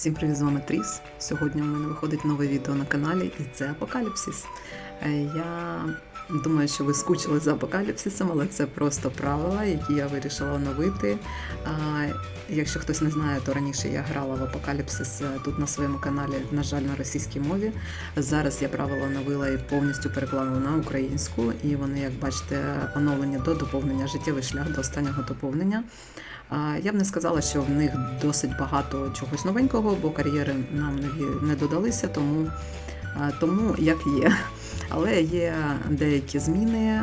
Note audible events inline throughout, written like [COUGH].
Всім привіт, з вами Тріс. Сьогодні у мене виходить нове відео на каналі, і це Апокаліпсис. Е, Я думаю, що ви скучили за апокаліпсисом, але це просто правила, які я вирішила оновити. Якщо хтось не знає, то раніше я грала в апокаліпсис е, тут на своєму каналі, на жаль, на російській мові. Зараз я правила оновила і повністю переклала на українську, і вони, як бачите, оновлені до доповнення життєвий шлях до останнього доповнення. Я б не сказала, що в них досить багато чогось новенького, бо кар'єри нам нові не додалися, тому, тому як є. Але є деякі зміни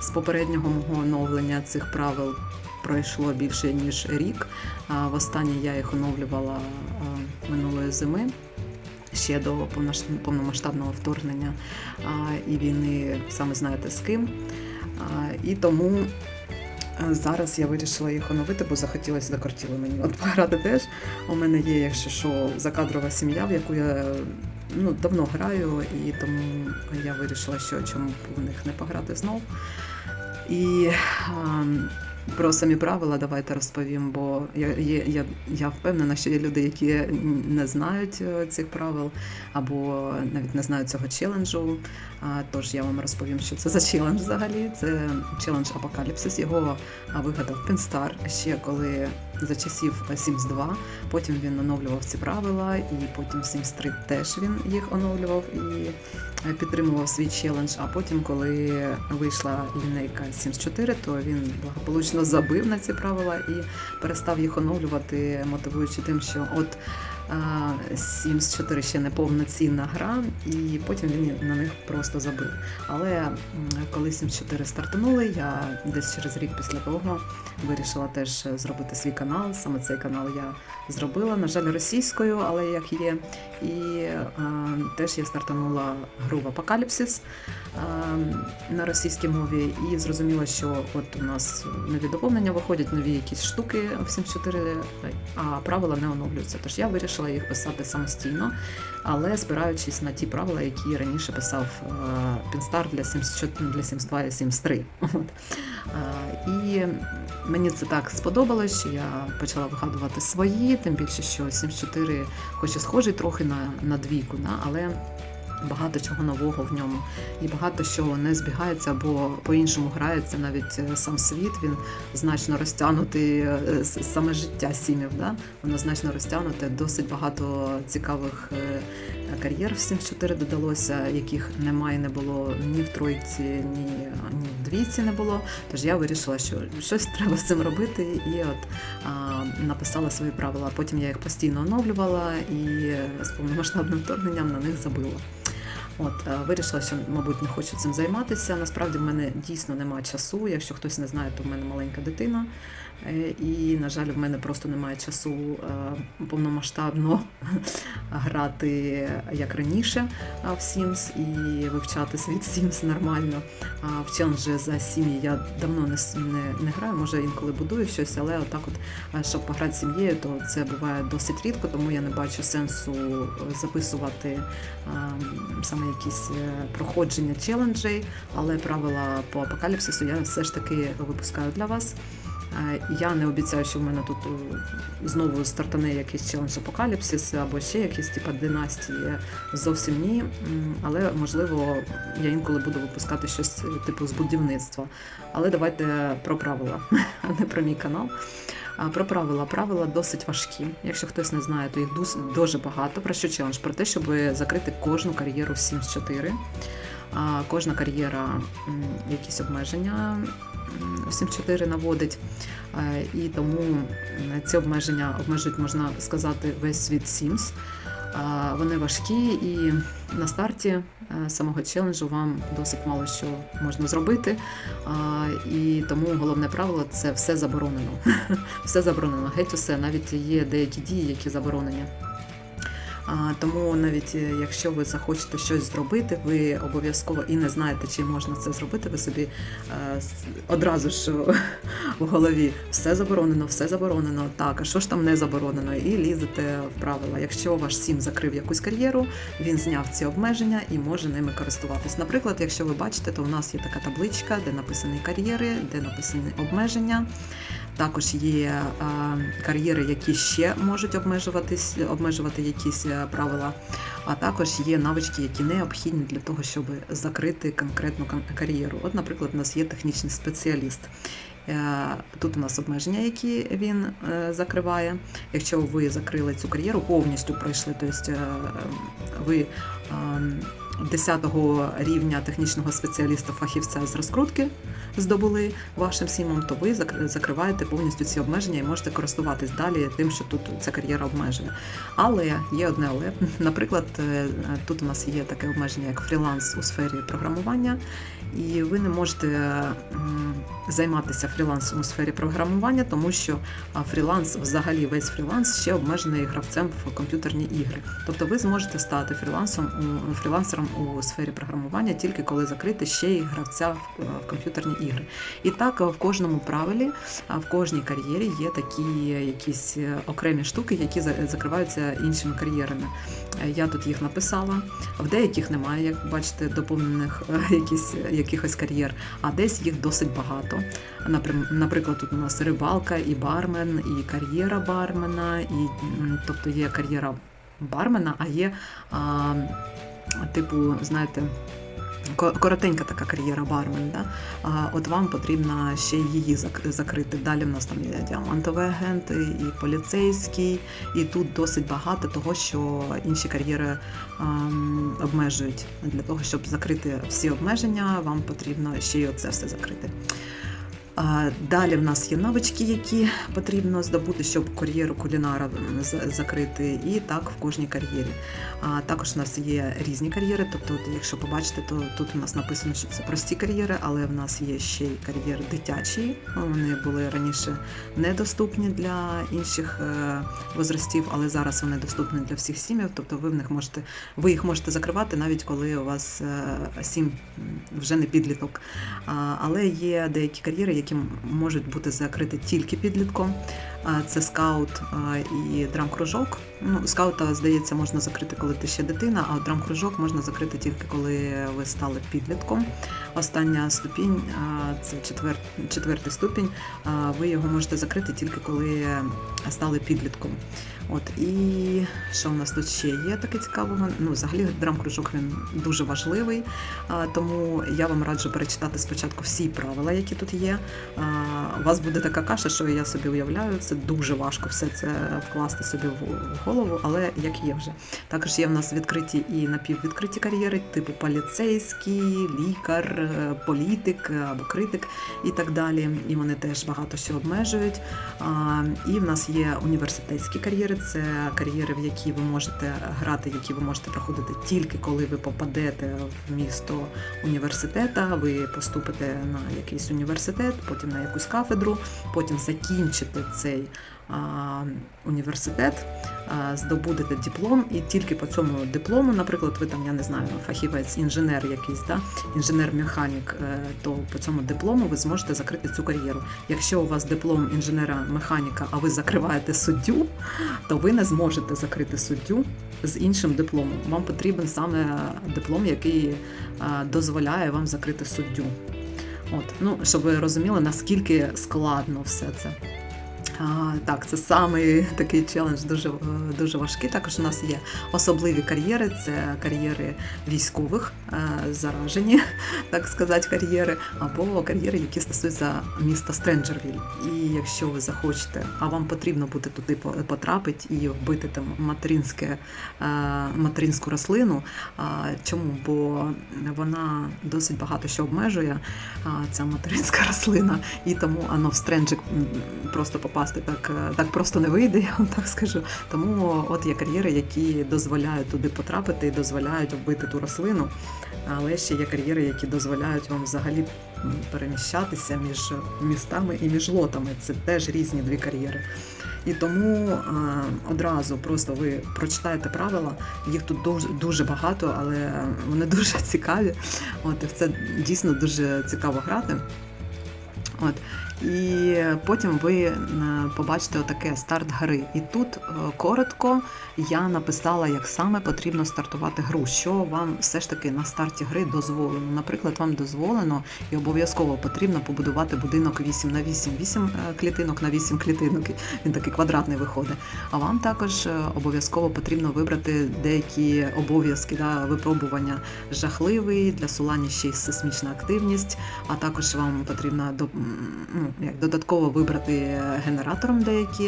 з попереднього мого оновлення цих правил. Пройшло більше ніж рік. Востаннє я їх оновлювала минулої зими. Ще до повномасштабного вторгнення і війни, саме знаєте з ким. І тому Зараз я вирішила їх оновити, бо захотілося закортіло мені. От пограти теж. У мене є, якщо що, закадрова сім'я, в яку я ну, давно граю, і тому я вирішила, що чому б в них не пограти знов. І а, про самі правила давайте розповім, бо я, є, я, я впевнена, що є люди, які не знають е, цих правил або навіть не знають цього челенджу. Тож я вам розповім, що це за челендж взагалі. Це челендж Апокаліпсис. Його вигадав Пінстар ще коли за часів Sims 2. Потім він оновлював ці правила, і потім в Sims 3 теж він їх оновлював і е, підтримував свій челендж. А потім, коли вийшла лінейка Sims 4, то він благополучно забив на ці правила і перестав їх оновлювати, мотивуючи тим, що от. А, Sims 4 ще не повноцінна гра, і потім він на них просто забив. Але коли Sims 4 стартанули, я десь через рік після того вирішила теж зробити свій канал. Саме цей канал я зробила, на жаль, російською, але як є. І е, теж я стартанула гру в Апокаліпсис е, на російській мові, і зрозуміла, що от у нас нові доповнення виходять, нові якісь штуки в Sims 4, а правила не оновлюються. Тож я вирішила їх писати самостійно, але спираючись на ті правила, які раніше писав е, Пінстар для Sims 4, для Sims 2 і Sims [LAUGHS] 3. От. Е, І мені це так сподобалось, що я почала вигадувати свої, тим більше, що Sims 4 хоч і схожий трохи на, на двійку, на, але багато чого нового в ньому. І багато що не збігається або по-іншому грається. Навіть е, сам світ він значно розтягнутий, е, саме життя сім'їв. Да? Воно значно розтягнуте. Досить багато цікавих е, кар'єр в Sims 4 додалося, яких немає, не було ні в тройці, ні, ні в двійці не було. Тож я вирішила, що щось треба з цим робити, і от а, написала свої правила. Потім я їх постійно оновлювала і з повномасштабним вторгненням на них забила. От е, вирішила, що мабуть не хочу цим займатися. Насправді в мене дійсно немає часу. Якщо хтось не знає, то в мене маленька дитина. Е, І, на жаль, в мене просто немає часу е, повномасштабно [LAUGHS] грати як раніше в Sims і вивчати світ Sims нормально. В челенджі за сім'ї я давно не, не, не граю, може інколи будую щось, але отак, от, щоб пограти з сім'єю, то це буває досить рідко, тому я не бачу сенсу записувати саме якісь е, проходження челенджей, але правила по апокаліпсису я все ж таки випускаю для вас. Е, Я не обіцяю, що в мене тут е, знову стартане якийсь челендж апокаліпсис або ще якісь типа династії. Зовсім ні. Але можливо я інколи буду випускати щось типу з будівництва. Але давайте про правила, [LAUGHS] а не про мій канал. Про правила. Правила досить важкі. Якщо хтось не знає, то їх дуже багато. Про що челендж? Про те, щоб закрити кожну кар'єру в Sims 4. Кожна кар'єра якісь обмеження в Sims 4 наводить. Е, І тому ці обмеження обмежують, можна сказати, весь світ Sims. Вони важкі і на старті е, самого челенджу вам досить мало що можна зробити. І тому головне правило це все заборонено. [LAUGHS] Все заборонено, геть усе. Навіть є деякі дії, які заборонені. Тому навіть е, якщо ви захочете щось зробити, ви обов'язково і не знаєте, чи можна це зробити, ви собі е, одразу ж в голові все заборонено, все заборонено. Так, а що ж там не заборонено? І лізете в правила. Якщо ваш сім закрив якусь кар'єру, він зняв ці обмеження і може ними користуватись. Наприклад, якщо ви бачите, то у нас є така табличка, де написані кар'єри, де написані обмеження. Також є е, кар'єри, які ще можуть обмежуватись, обмежувати якісь е, правила. А також є навички, які необхідні для того, щоб закрити конкретну кар'єру. От, наприклад, у нас є технічний спеціаліст. Е, Тут у нас обмеження, які він закриває. Якщо ви закрили цю кар'єру, повністю пройшли, тобто ви ем, 10 рівня технічного спеціаліста фахівця з розкрутки здобули вашим сімом, то ви закриваєте повністю ці обмеження і можете користуватись далі тим, що тут ця кар'єра обмежує. Але є одне але. [LAUGHS] Наприклад, е, тут у нас є таке обмеження, як фріланс у сфері програмування, і ви не можете займатися фрілансом у сфері програмування, тому що фріланс, взагалі весь фріланс ще обмежений гравцем в комп'ютерні ігри. Тобто ви зможете стати фрілансом у у сфері програмування тільки коли закрити ще й гравця в, комп'ютерні ігри. І так в кожному правилі, в кожній кар'єрі є такі якісь е, окремі штуки, які закриваються іншими кар'єрами. Е, Я тут їх написала. В деяких немає, як бачите, доповнених е, якісь, якихось кар'єр, а десь їх досить багато. Наприклад, тут у нас рибалка, і бармен, і кар'єра бармена, і тобто є кар'єра бармена, а є а, типу, знаєте. Коротенька така кар'єра бармен, да? а от вам потрібно ще її закрити. Далі в нас там є діамантові агенти, і поліцейський, і тут досить багато того, що інші кар'єри ем, обмежують. Для того, щоб закрити всі обмеження, вам потрібно ще й оце все закрити. Далі в нас є навички, які потрібно здобути, щоб кар'єру кулінара закрити, і так в кожній кар'єрі. Також у нас є різні кар'єри. Тобто, якщо побачите, то тут у нас написано, що це прості кар'єри, але в нас є ще й кар'єри дитячі. Вони були раніше недоступні для інших е, возрастів, але зараз вони доступні для всіх сім'їв. Тобто ви в них можете, ви їх можете закривати навіть коли у вас е, сім вже не підліток. Але є деякі кар'єри, які м- можуть бути закриті тільки підлітком. Це скаут і драм-кружок. Ну, скаута, здається, можна закрити, коли ти ще дитина, а драм-кружок можна закрити тільки коли ви стали підлітком. Остання ступінь це четвер... четвертий ступінь. Ви його можете закрити тільки коли стали підлітком. От і що в нас тут ще є таке цікавого? Ну, взагалі, драм-кружок він дуже важливий, тому я вам раджу перечитати спочатку всі правила, які тут є. У вас буде така каша, що я собі уявляю, це дуже важко все це вкласти собі в голову, але як є вже. Також є в нас відкриті і напіввідкриті кар'єри, типу поліцейський, лікар, е, політик або критик і так далі. І вони теж багато що обмежують. І в нас є університетські кар'єри. Це кар'єри, в які ви можете грати, які ви можете проходити тільки коли ви попадете в місто університета. Ви поступите на якийсь університет, потім на якусь кафедру, потім закінчите цей а, університет, здобудете диплом, і тільки по цьому диплому, наприклад, ви там, я не знаю, фахівець, інженер якийсь, да? інженер-механік, е, то по цьому диплому ви зможете закрити цю кар'єру. Якщо у вас диплом інженера-механіка, а ви закриваєте суддю, то ви не зможете закрити суддю з іншим дипломом. Вам потрібен саме диплом, який е, дозволяє вам закрити суддю. От, ну, щоб ви розуміли, наскільки складно все це. Так, це самий такий челендж, дуже, е, дуже важкий. Також у нас є особливі кар'єри, це кар'єри військових, е, заражені, [LAUGHS] так сказати, кар'єри, або кар'єри, які стосуються міста Стренджервіль. І якщо ви захочете, а вам потрібно буде туди потрапити і вбити там материнське, е, материнську рослину. Чому? Бо вона досить багато що обмежує, ця материнська [LAUGHS] рослина, і тому ано в стренджик просто попасти так, е, так просто не вийде, [LAUGHS] я вам так скажу. Тому от є кар'єри, які дозволяють туди потрапити і дозволяють вбити ту рослину. Але ще є кар'єри, які дозволяють вам взагалі переміщатися між містами і між лотами. Це теж різні дві кар'єри. І тому е, одразу просто ви прочитаєте правила. Їх тут дуже, дуже багато, але вони [LAUGHS] дуже цікаві. От і це дійсно дуже цікаво грати. От І потім ви е, побачите отаке старт гри. І тут е, коротко я написала, як саме потрібно стартувати гру, що вам все ж таки на старті гри дозволено. Наприклад, вам дозволено і обов'язково потрібно побудувати будинок 8 на 8, 8 е, клітинок на 8 клітинок. [LAUGHS] Він такий квадратний виходить. А вам також обов'язково потрібно вибрати деякі обов'язки да, випробування жахливий для сулання ще й сейсмічна активність. А також вам потрібно до- м, ну, як додатково вибрати генератором деякі,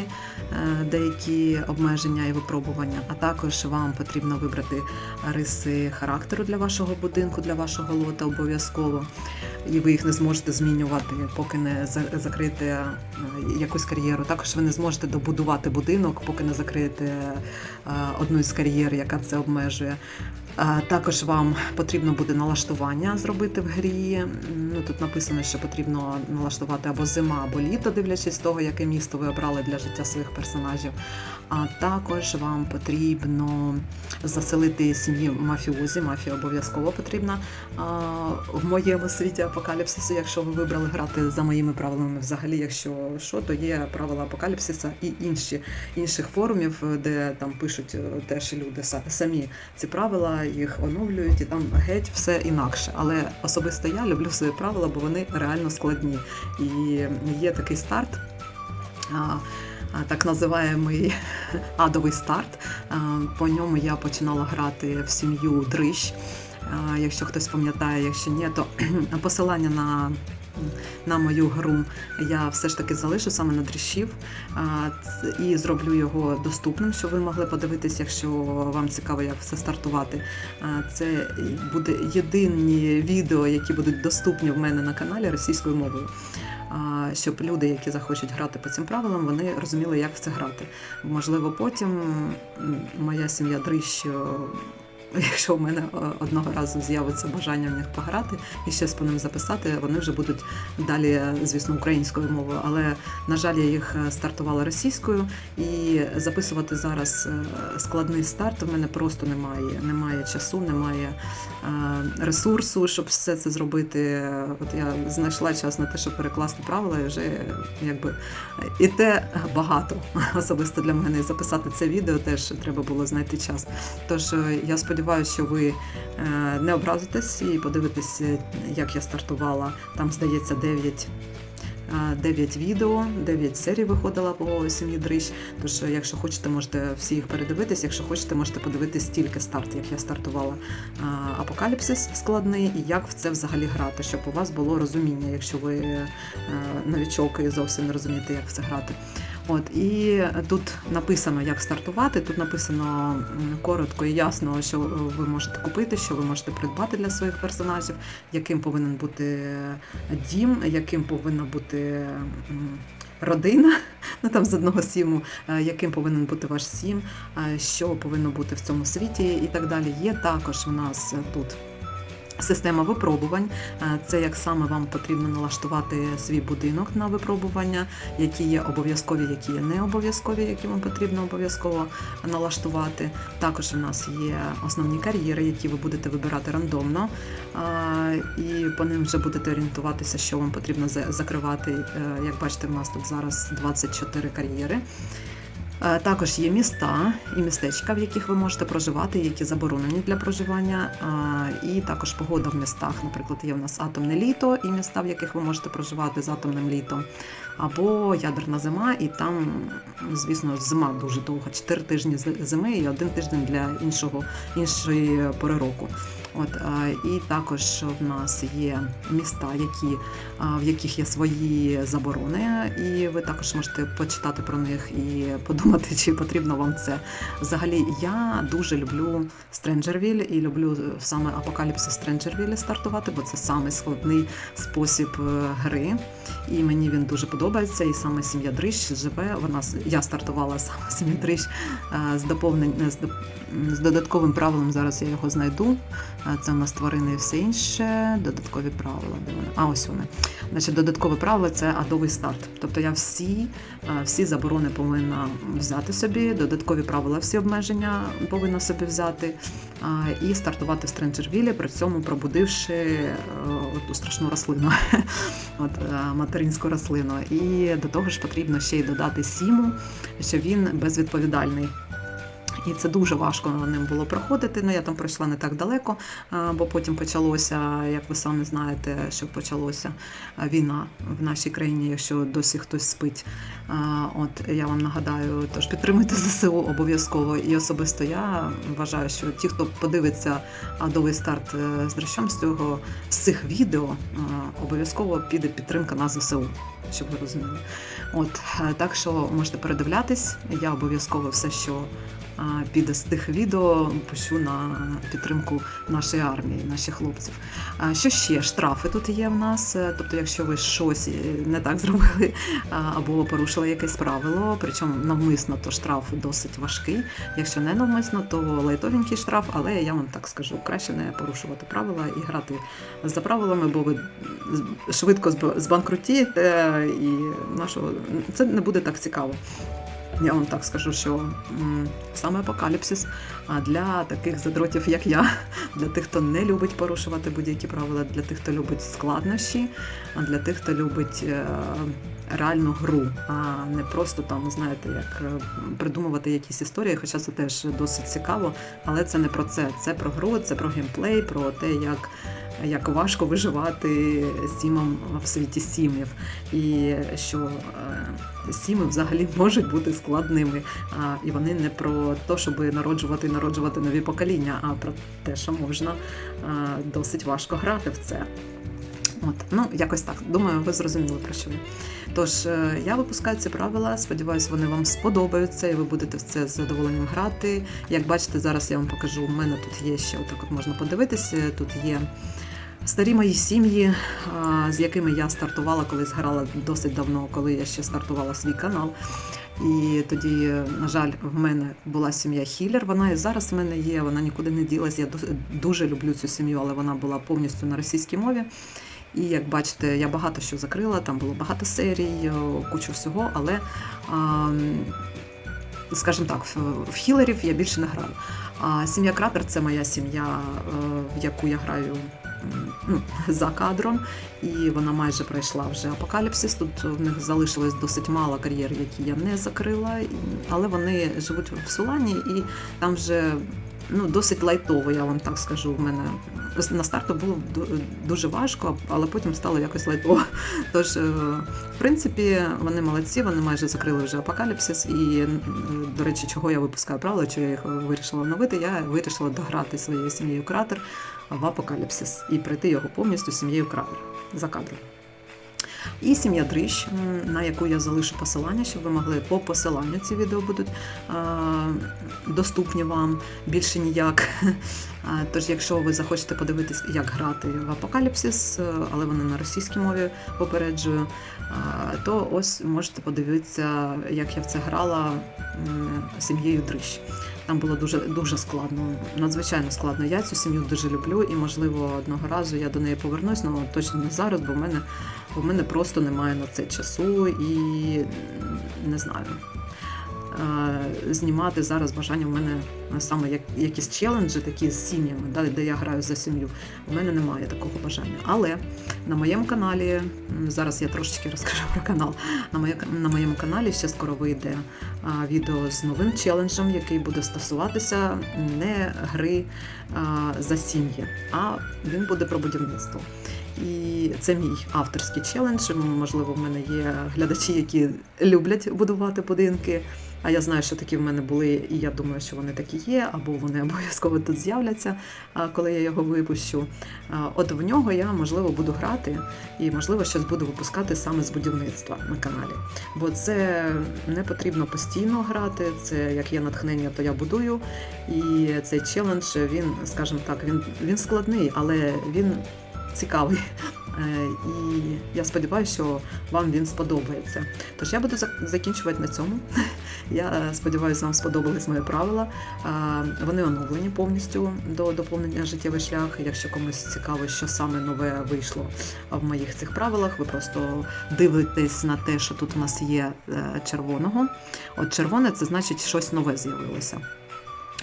е, деякі обмеження і випробування. А також вам потрібно вибрати риси характеру для вашого будинку, для вашого лота обов'язково. І ви їх не зможете змінювати, поки не за- закриєте е, якусь кар'єру. Також ви не зможете добудувати будинок, поки не закриєте е, одну із кар'єр, яка це обмежує. Також вам потрібно буде налаштування зробити в грі. Ну тут написано, що потрібно налаштувати або зима, або літо, дивлячись того, яке місто ви обрали для життя своїх персонажів. А також вам потрібно заселити сім'ї мафіозі. Мафія обов'язково потрібна в моєму світі апокаліпсису. Якщо ви вибрали грати за моїми правилами, взагалі, якщо що, то є правила апокаліпсиса і інші інших форумів, де там пишуть е, теж люди самі ці правила, їх оновлюють, і там геть все інакше. Але особисто я люблю свої правила, бо вони реально складні. І є такий старт. Так називаємий [LAUGHS] адовий старт. По ньому я починала грати в сім'ю Дрищ. Якщо хтось пам'ятає, якщо ні, то [CLEARS THROAT] посилання на, на мою гру я все ж таки залишу саме на дріщів і зроблю його доступним, щоб ви могли подивитись, якщо вам цікаво, як все стартувати. Це буде єдині відео, які будуть доступні в мене на каналі російською мовою. Щоб люди, які захочуть грати по цим правилам, вони розуміли, як в це грати. Можливо, потім моя сім'я дрищ, [LAUGHS] якщо в мене одного разу з'явиться бажання в них пограти і щось по ним записати, вони вже будуть далі, звісно, українською мовою. Але на жаль, я їх е, стартувала російською, і записувати зараз е, складний старт в мене просто немає. Немає часу, немає е, ресурсу, щоб все це зробити. От я знайшла час на те, щоб перекласти правила, і вже е, якби і те багато [LAUGHS] особисто для мене. І записати це відео теж треба було знайти час. Тож е, я сподіваюся, що ви е, не образитесь і подивитесь, е, як я стартувала. Там здається 9 9 відео, 9 серій виходила по сім'ї Дрищ. Тож, е, якщо хочете, можете всі їх передивитись. Якщо хочете, можете подивитись тільки старт, як я стартувала апокаліпсис складний і як в це взагалі грати, щоб у вас було розуміння, якщо ви е, новічок і зовсім не розумієте, як в це грати. От і тут написано, як стартувати. Тут написано коротко і ясно, що ви можете купити, що ви можете придбати для своїх персонажів, яким повинен бути дім, яким повинна бути родина, [LAUGHS] ну там з одного сіму, е, яким повинен бути ваш сім, е, що повинно бути в цьому світі, і так далі. Є також в нас тут. Система випробувань Е, це як саме вам потрібно налаштувати свій будинок на випробування, які є обов'язкові, які є не обов'язкові, які вам потрібно обов'язково налаштувати. Також у нас є основні кар'єри, які ви будете вибирати рандомно, Е, і по ним вже будете орієнтуватися, що вам потрібно закривати. Е, Як бачите, в нас тут зараз 24 кар'єри. Е, Також є міста і містечка, в яких ви можете проживати, які заборонені для проживання. Е, І також погода в містах. Наприклад, є в нас атомне літо і міста, в яких ви можете проживати з атомним літом, або ядерна зима, і там, звісно, зима дуже довга. Чотири тижні з- зими і один тиждень для іншого іншої пори року. От і також в нас є міста, які в яких є свої заборони, і ви також можете почитати про них і подумати, чи потрібно вам це. Взагалі, я дуже люблю Стренджервіль і люблю саме апокаліпсис Стренджервілі стартувати, бо це самий складний спосіб е, гри. І мені він дуже подобається. І саме сім'я Дрищ живе. Вона я стартувала саме сім'ю Дрищ з доповнень з, з додатковим правилом. Зараз я його знайду. Це у нас тварини і все інше. Додаткові правила. Де вони? А ось вони. Значить, додаткове правило це адовий старт. Тобто я всі, всі заборони повинна взяти собі, додаткові правила, всі обмеження повинна собі взяти і стартувати в Стренджервілі, при цьому пробудивши ту страшну рослину. [LAUGHS] От материнську рослину. І до того ж потрібно ще й додати сіму, що він безвідповідальний. І це дуже важко ним було проходити. Ну я там пройшла не так далеко, бо потім почалося, як ви самі знаєте, що почалося війна в нашій країні, якщо досі хтось спить. От я вам нагадаю, тож підтримуйте ЗСУ обов'язково. І особисто я вважаю, що ті, хто подивиться адовий старт е, з дрищом з цього з цих відео, обов'язково піде підтримка на ЗСУ, щоб ви розуміли. От е, так що можете передивлятись. Я обов'язково все, що піде з тих відео, пишу на підтримку нашої армії, наших хлопців. Що ще? Штрафи тут є в нас. Е, Тобто, якщо ви щось е, не так зробили або порушили якесь правило, причому навмисно, то штраф досить важкий. Якщо не навмисно, то лайтовенький штраф, але я вам так скажу, краще не порушувати правила і грати за правилами, бо ви швидко зб- збанкрутієте, і нашого це не буде так цікаво. Я вам так скажу, що саме апокаліпсис а для таких задротів, як я, [LAUGHS] для тих, хто не любить порушувати будь-які правила, для тих, хто любить складнощі, а для тих, хто любить е, реальну гру, а не просто там, знаєте, як е, придумувати якісь історії, хоча це теж досить цікаво, але це не про це. Це про гру, це про геймплей, про те, як. Як важко виживати сімам в світі сім'їв, і що е, сіми взагалі можуть бути складними. І вони не про те, щоб народжувати і народжувати нові покоління, а про те, що можна досить важко грати в це. От, ну якось так. Думаю, ви зрозуміли про що. Тож е, я випускаю ці правила. Сподіваюсь, вони вам сподобаються, і ви будете в це з задоволенням грати. Як бачите, зараз я вам покажу. У мене тут є ще отак, от можна подивитися. Тут є старі мої сім'ї, з якими я стартувала, колись грала досить давно, коли я ще стартувала свій канал. І тоді, на жаль, в мене була сім'я Хілер. Вона і зараз в мене є, вона нікуди не ділась. Я дуже люблю цю сім'ю, але вона була повністю на російській мові. І як бачите, я багато що закрила, там було багато серій, кучу всього, але, скажімо так, в, хілерів я більше не граю. А сім'я Кратер це моя сім'я, е, в яку я граю ну, за кадром, і вона майже пройшла вже апокаліпсис. Тут в них залишилось досить мало кар'єр, які я не закрила, але вони живуть в Сулані, і там вже ну, досить лайтово, я вам так скажу. В мене на старту було дуже важко, але потім стало якось лайтово. Тож, е, принципі, вони молодці, вони майже закрили вже апокаліпсис. І, до речі, чого я випускаю правила, чи я їх вирішила оновити, я вирішила дограти своєю сім'єю кратер в апокаліпсис і пройти його повністю сім'єю кратер за кадром. І сім'я Дрищ, на яку я залишу посилання, щоб ви могли по посиланню ці відео будуть доступні вам більше ніяк. [LAUGHS] Тож, якщо ви захочете подивитись, як грати в апокаліпсис, е, але вони на російській мові попереджую, то ось можете подивитися, як я в це грала сім'єю Дрищ. Там було дуже дуже складно, надзвичайно складно. Я цю сім'ю дуже люблю, і можливо одного разу я до неї повернусь, але точно не зараз, бо в мене бо в мене просто немає на це часу і не знаю. Е, Знімати зараз бажання в мене саме як якісь челенджі, такі з сім'ями, да, де я граю за сім'ю. У мене немає такого бажання. Але на моєму каналі зараз я трошечки розкажу про канал. На, моє, на моєму каналі ще скоро вийде відео з новим челенджем, який буде стосуватися не гри за сім'ї, а він буде про будівництво. І це мій авторський челендж. Можливо, в мене є глядачі, які люблять будувати будинки. А я знаю, що такі в мене були, і я думаю, що вони такі є, або вони обов'язково тут з'являться, коли я його випущу. От в нього я можливо буду грати і, можливо, щось буду випускати саме з будівництва на каналі. Бо це не потрібно постійно грати. Це як є натхнення, то я будую. І цей челендж, він, скажімо так, він, він складний, але він цікавий. Е, І я сподіваюся, що вам він сподобається. Тож я буду закінчувати на цьому. [LAUGHS] Я сподіваюся, вам сподобались мої правила. Вони оновлені повністю до доповнення життєвий шлях. Якщо комусь цікаво, що саме нове вийшло в моїх цих правилах, ви просто дивитесь на те, що тут у нас є е, червоного. От червоне це значить щось нове з'явилося.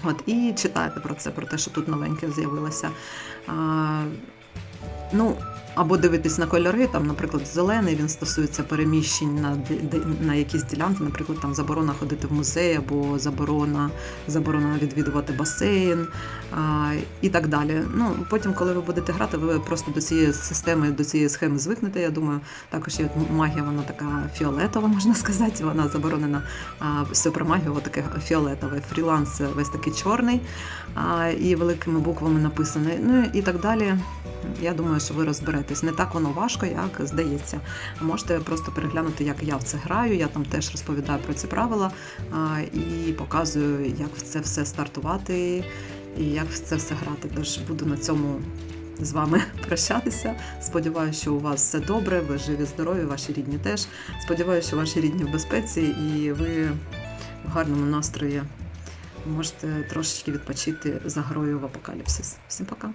От і читайте про це, про те, що тут новеньке з'явилося. Ну, або дивитись на кольори. Там, наприклад, зелений він стосується переміщень на, на якісь ділянки, наприклад, там заборона ходити в музей, або заборона, заборона відвідувати басейн а, і так далі. Ну, потім, коли ви будете грати, ви просто до цієї системи, до цієї схеми звикнете. Я думаю, також є магія, вона така фіолетова, [LAUGHS] можна сказати, вона заборонена. А, все про таке фіолетове. Фріланс весь такий чорний а, і великими буквами написано. Ну і так далі. Я думаю, що ви розберетесь. Не так воно важко, як здається. Можете просто переглянути, як я в це граю. Я там теж розповідаю про ці правила і показую, як в це все стартувати і як в це все грати. Тож буду на цьому з вами [LAUGHS] прощатися. Сподіваюся, що у вас все добре, ви живі, здорові, ваші рідні теж. Сподіваюся, що ваші рідні в безпеці і ви в гарному настрої можете трошечки відпочити за грою в апокаліпсис. Всім пока!